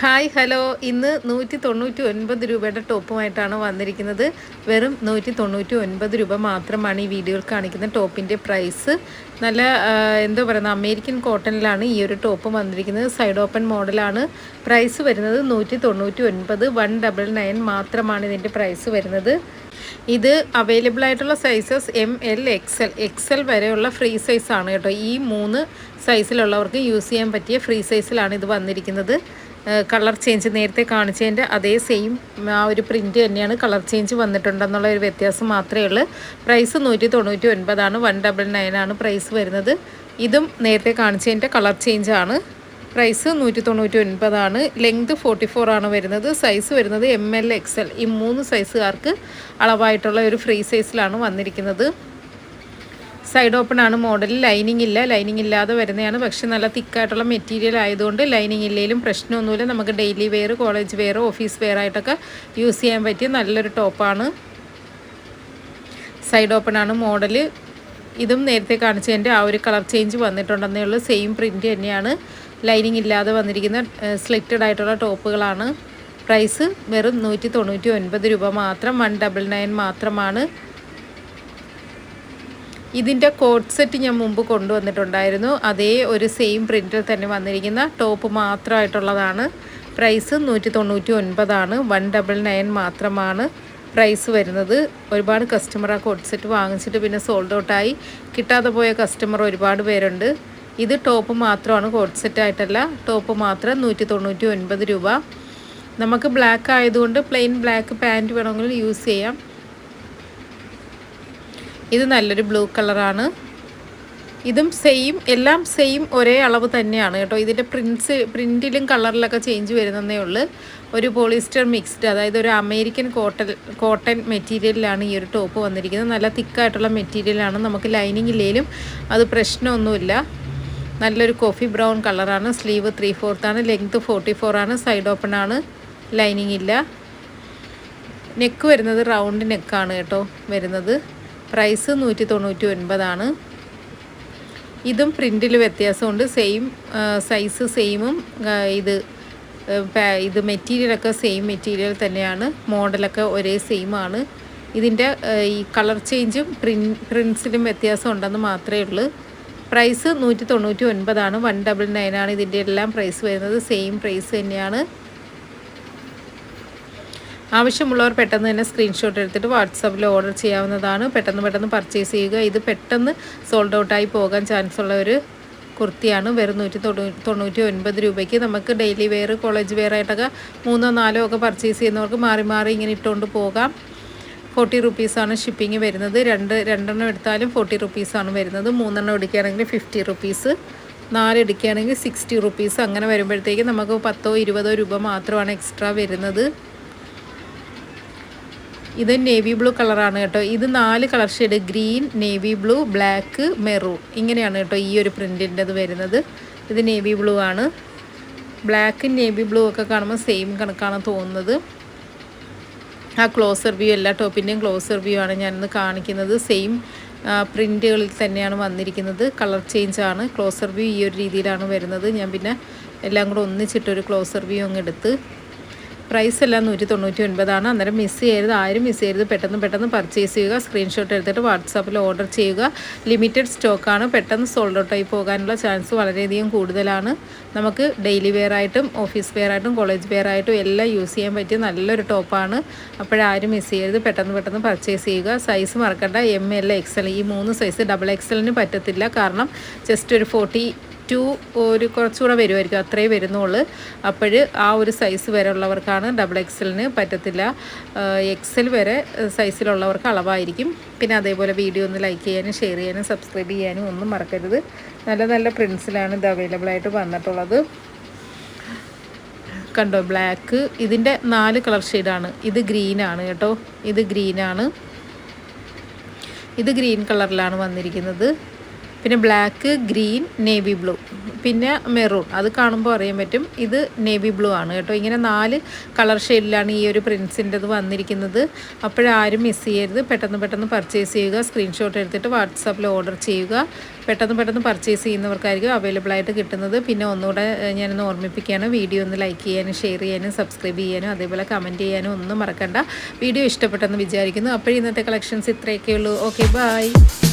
Hi hello. ഇന്ന് നൂറ്റി തൊണ്ണൂറ്റി ഒൻപത് രൂപയുടെ ടോപ്പുമായിട്ടാണ് വന്നിരിക്കുന്നത്. വെറും നൂറ്റി തൊണ്ണൂറ്റി ഒൻപത് രൂപ മാത്രമാണ് ഈ വീഡിയോയിൽ കാണിക്കുന്ന ടോപ്പിന്റെ പ്രൈസ്. നല്ല എന്താ പറയുന്നത് അമേരിക്കൻ കോട്ടണിലാണ് ഈ ഒരു ടോപ്പ് വന്നിരിക്കുന്നത്. സൈഡ് ഓപ്പൺ മോഡലാണ്. പ്രൈസ് വരുന്നത് നൂറ്റി തൊണ്ണൂറ്റി ഒൻപത് വൺ ഡബിൾ നയൻ മാത്രമാണ് ഇതിന്റെ പ്രൈസ് വരുന്നത്. ഇത് അവൈലബിൾ ആയിട്ടുള്ള sizes M L X L X L വരെയുള്ള ഫ്രീ സൈസാണ് കേട്ടോ. ഈ മൂന്ന് സൈസിലുള്ളവർക്ക് യൂസ് ചെയ്യാൻ പറ്റിയ ഫ്രീ സൈസിലാണ് ഇത് വന്നിരിക്കുന്നത്. കളർ ചേഞ്ച് നേരത്തെ കാണിച്ചതിന്റെ അതേ സെയിം ആ ഒരു പ്രിന്റ് തന്നെയാണ് കളർ ചേഞ്ച് വന്നിട്ടുണ്ടെന്നുള്ള ഒരു വ്യത്യാസം മാത്രമേ ഉള്ളൂ. പ്രൈസ് നൂറ്റി തൊണ്ണൂറ്റി ഒൻപതാണ് വൺ ഡബിൾ നയനാണ് പ്രൈസ് വരുന്നത്. ഇതും നേരത്തെ കാണിച്ചതിന്റെ കളർ ചേഞ്ച് ആണ്. പ്രൈസ് നൂറ്റി തൊണ്ണൂറ്റി ഒൻപതാണ് ലെങ്ത് ഫോർട്ടി ഫോർ ആണ് വരുന്നത്. സൈസ് വരുന്നത് എം എൽ എക്സ് എൽ ഈ മൂന്ന് സൈസുകാർക്ക് അളവായിട്ടുള്ള ഒരു ഫ്രീ സൈസിലാണ് വന്നിരിക്കുന്നത്. സൈഡ് ഓപ്പൺ ആണ്. മോഡൽ ലൈനിങ് ഇല്ല. ലൈനിങ് ഇല്ലാതെ വരുന്നതാണ്. പക്ഷെ നല്ല തിക്കായിട്ടുള്ള മെറ്റീരിയൽ ആയതുകൊണ്ട് ലൈനിങ് ഇല്ലെങ്കിലും പ്രശ്നമൊന്നുമില്ല. നമുക്ക് daily wear college wear office wear ആയിട്ടൊക്കെ യൂസ് ചെയ്യാൻ പറ്റിയ നല്ലൊരു ടോപ്പാണ് സൈഡ് ഓപ്പൺ ആണ്. മോഡൽ ഇതും നേരത്തെ കാണിച്ചതിന്റെ ആ ഒരു കളർ ചേഞ്ച് വന്നിട്ടുണ്ടെന്നേ ഉള്ളൂ. സെയിം പ്രിന്റ് തന്നെയാണ്. ലൈനിങ് ഇല്ലാതെ വന്നിരിക്കുന്ന സ്ലിറ്റഡ് ആയിട്ടുള്ള ടോപ്പുകളാണ്. പ്രൈസ് വെറും നൂറ്റി തൊണ്ണൂറ്റി ഒൻപത് രൂപ മാത്രം വൺ ഡബിൾ നയൻ മാത്രമാണ്. ഇതിന്റെ കോട്ട് സെറ്റ് ഞാൻ മുമ്പ് കൊണ്ടുവന്നിട്ടുണ്ടായിരുന്നു. അതേ ഒരു സെയിം പ്രിന്റിൽ തന്നെ വന്നിരിക്കുന്ന ടോപ്പ് മാത്രമായിട്ടുള്ളതാണ്. പ്രൈസ് നൂറ്റി തൊണ്ണൂറ്റി ഒൻപതാണ് വൺ ഡബിൾ നയൻ മാത്രമാണ് പ്രൈസ് വരുന്നത്. ഒരുപാട് കസ്റ്റമർ ആ കോട്ട് സെറ്റ് വാങ്ങിച്ചിട്ട് പിന്നെ സോൾഡ് ഔട്ടായി. കിട്ടാതെ പോയ കസ്റ്റമർ ഒരുപാട് പേരുണ്ട്. ഇത് ടോപ്പ് മാത്രമാണ് കോട്ട് സെറ്റ് ആയിട്ടല്ല. ടോപ്പ് മാത്രം നൂറ്റി തൊണ്ണൂറ്റി ഒൻപത് രൂപ. നമുക്ക് ബ്ലാക്ക് ആയതുകൊണ്ട് പ്ലെയിൻ ബ്ലാക്ക് പാന്റ് വേണമെങ്കിൽ യൂസ് ചെയ്യാം. ഇത് നല്ലൊരു ബ്ലൂ കളറാണ് ഇതും സെയിം എല്ലാം സെയിം ഒരേ അളവ് തന്നെയാണ് കേട്ടോ. ഇതിന്റെ പ്രിൻസ് പ്രിന്റിലും കളറിലൊക്കെ ചേഞ്ച് വരുന്നതേ ഉള്ളൂ. ഒരു പോളിസ്റ്റർ മിക്സ്ഡ് അതായത് ഒരു അമേരിക്കൻ കോട്ടൺ കോട്ടൺ മെറ്റീരിയലിലാണ് ഈ ഒരു ടോപ്പ് വന്നിരിക്കുന്നത്. നല്ല തിക്കായിട്ടുള്ള മെറ്റീരിയലാണ് നമുക്ക് ലൈനിങ് ഇല്ലെങ്കിലും അത് പ്രശ്നമൊന്നുമില്ല. നല്ലൊരു കോഫി ബ്രൗൺ കളറാണ്. സ്ലീവ് ത്രീ ഫോർത്താണ് ലെങ്ത് ഫോർട്ടി ആണ്. സൈഡ് ഓപ്പൺ ആണ്. ലൈനിങ് ഇല്ല. നെക്ക് വരുന്നത് റൗണ്ട് നെക്കാണ് കേട്ടോ വരുന്നത്. പ്രൈസ് നൂറ്റി തൊണ്ണൂറ്റി ഒൻപതാണ് ഇതും പ്രിന്റിൽ വ്യത്യാസമുണ്ട്. സെയിം സൈസ് സെയിമും ഇത് ഇത് മെറ്റീരിയലൊക്കെ സെയിം മെറ്റീരിയൽ തന്നെയാണ്. മോഡലൊക്കെ ഒരേ സെയിം ആണ്. ഇതിന്റെ ഈ കളർ ചേഞ്ചും പ്രിൻ പ്രിൻസിലും വ്യത്യാസം ഉണ്ടെന്ന് മാത്രമേ ഉള്ളൂ. പ്രൈസ് നൂറ്റി തൊണ്ണൂറ്റി ഒൻപതാണ് വൺ ഡബിൾ നയൻ ആണ് ഇതിന്റെ എല്ലാം പ്രൈസ് വരുന്നത്. സെയിം പ്രൈസ് തന്നെയാണ്. ആവശ്യമുള്ളവർ പെട്ടെന്ന് തന്നെ സ്ക്രീൻഷോട്ട് എടുത്തിട്ട് വാട്സാപ്പിൽ ഓർഡർ ചെയ്യാവുന്നതാണ്. പെട്ടെന്ന് പെട്ടെന്ന് പർച്ചേസ് ചെയ്യുക. ഇത് പെട്ടെന്ന് സോൾഡ് ഔട്ടായി പോകാൻ ചാൻസ് ഉള്ള ഒരു കുർത്തിയാണ്. വെറും നൂറ്റി തൊണ്ണൂ തൊണ്ണൂറ്റി ഒൻപത് രൂപയ്ക്ക് നമുക്ക് ഡെയിലി വെയർ കോളേജ് വെയർ ആയിട്ടൊക്കെ മൂന്നോ നാലോ ഒക്കെ പർച്ചേസ് ചെയ്യുന്നവർക്ക് മാറി മാറി ഇങ്ങനെ ഇട്ടുകൊണ്ട് പോകാം. ഫോർട്ടി റുപ്പീസാണ് ഷിപ്പിംഗ് വരുന്നത്. രണ്ട് രണ്ടെണ്ണം എടുത്താലും ഫോർട്ടി റുപ്പീസാണ് വരുന്നത്. മൂന്നെണ്ണം എടുക്കുകയാണെങ്കിൽ ഫിഫ്റ്റി റുപ്പീസ് നാല് എടുക്കുകയാണെങ്കിൽ സിക്സ്റ്റി റുപ്പീസ് അങ്ങനെ വരുമ്പോഴത്തേക്ക് നമുക്ക് പത്തോ ഇരുപതോ രൂപ മാത്രമാണ് എക്സ്ട്രാ വരുന്നത്. ഇത് നേവി ബ്ലൂ കളറാണ് കേട്ടോ. ഇത് നാല് colour shade green navy blue black maroon ഇങ്ങനെയാണ് കേട്ടോ ഈ ഒരു പ്രിന്റിന്റെത് വരുന്നത്. ഇത് നേവി ബ്ലൂ ആണ്. ബ്ലാക്കും നേവി ബ്ലൂ ഒക്കെ കാണുമ്പോൾ സെയിം കണക്കാണ് തോന്നുന്നത്. ആ ക്ലോസർ വ്യൂ എല്ലാ ടോപ്പിന്റെയും ക്ലോസർ വ്യൂ ആണ് ഞാനിന്ന് കാണിക്കുന്നത്. സെയിം പ്രിന്റുകളിൽ തന്നെയാണ് വന്നിരിക്കുന്നത്. കളർ ചേഞ്ച് ആണ്. ക്ലോസർ വ്യൂ ഈ ഒരു രീതിയിലാണ് വരുന്നത്. ഞാൻ പിന്നെ എല്ലാം കൂടെ ഒന്നിച്ചിട്ടൊരു ക്ലോസർ വ്യൂ അങ്ങ് എടുത്ത് പ്രൈസ് എല്ലാം നൂറ്റി തൊണ്ണൂറ്റി ഒൻപതാണ് അന്നേരം മിസ് ചെയ്യരുത് ആരും മിസ് ചെയ്യരുത്. പെട്ടെന്ന് പെട്ടെന്ന് പർച്ചേസ് ചെയ്യുക സ്ക്രീൻഷോട്ട് എടുത്തിട്ട് വാട്സാപ്പിൽ ഓർഡർ ചെയ്യുക. ലിമിറ്റഡ് സ്റ്റോക്കാണ് പെട്ടെന്ന് സോൾഡ് ഔട്ടായി പോകാനുള്ള ചാൻസ് വളരെയധികം കൂടുതലാണ്. നമുക്ക് ഡെയിലി വെയർ ആയിട്ടും ഓഫീസ് വെയർ ആയിട്ടും കോളേജ് വെയർ ആയിട്ടും എല്ലാം യൂസ് ചെയ്യാൻ പറ്റിയ നല്ലൊരു ടോപ്പാണ് അപ്പോഴാരും മിസ് ചെയ്യരുത്. പെട്ടെന്ന് പെട്ടെന്ന് പർച്ചേസ് ചെയ്യുക. സൈസ് മറക്കണ്ട. എം എൽ എക്സൽ ഈ മൂന്ന് സൈസ് ഡബിൾ എക്സലിന് പറ്റത്തില്ല. കാരണം ജസ്റ്റ് ഒരു ഫോർട്ടി ടു ഒരു കുറച്ചുകൂടെ വരുമായിരിക്കും അത്രേ വരുന്നുള്ളൂ. അപ്പോൾ ആ ഒരു സൈസ് വരെ ഉള്ളവർക്കാണ് ഡബിൾ എക്സലിന് പറ്റത്തില്ല. എക്സൽ വരെ സൈസിലുള്ളവർക്ക് അളവായിരിക്കും. പിന്നെ അതേപോലെ വീഡിയോ ഒന്ന് ലൈക്ക് ചെയ്യാനും ഷെയർ ചെയ്യാനും സബ്സ്ക്രൈബ് ചെയ്യാനും ഒന്നും മറക്കരുത്. നല്ല നല്ല പ്രിൻസിലാണ് ഇത് അവൈലബിൾ ആയിട്ട് വന്നിട്ടുള്ളത്. കണ്ടോ ബ്ലാക്ക് ഇതിന്റെ നാല് കളർ ഷെയ്ഡാണ് ഇത് ഗ്രീനാണ് കേട്ടോ. ഇത് ഗ്രീനാണ് ഇത് ഗ്രീൻ കളറിലാണ് വന്നിരിക്കുന്നത്. പിന്നെ ബ്ലാക്ക് ഗ്രീൻ നേവി ബ്ലൂ പിന്നെ മെറൂൺ അത് കാണുമ്പോൾ അറിയാൻ പറ്റും ഇത് നേവി ബ്ലൂ ആണ് കേട്ടോ. ഇങ്ങനെ നാല് കളർ ഷെയ്ഡിലാണ് ഈ ഒരു പ്രിൻസിന്റെത് വന്നിരിക്കുന്നത്. അപ്പോഴാരും മിസ് ചെയ്യരുത്. പെട്ടെന്ന് പെട്ടെന്ന് പർച്ചേസ് ചെയ്യുക സ്ക്രീൻഷോട്ട് എടുത്തിട്ട് വാട്സാപ്പിൽ ഓർഡർ ചെയ്യുക. പെട്ടെന്ന് പെട്ടെന്ന് പർച്ചേസ് ചെയ്യുന്നവർക്കായിരിക്കും അവൈലബിൾ ആയിട്ട് കിട്ടുന്നത്. പിന്നെ ഒന്നുകൂടെ ഞാനൊന്ന് ഓർമ്മിപ്പിക്കുകയാണ്. വീഡിയോ ഒന്ന് ലൈക്ക് ചെയ്യാനും ഷെയർ ചെയ്യാനും സബ്സ്ക്രൈബ് ചെയ്യാനും അതേപോലെ കമന്റ് ചെയ്യാനും ഒന്നും മറക്കണ്ട. വീഡിയോ ഇഷ്ടപ്പെട്ടെന്ന് വിചാരിക്കുന്നു. അപ്പോൾ ഇന്നത്തെ കളക്ഷൻസ് ഇത്രയൊക്കെ ഉള്ളൂ ഓക്കെ ബൈ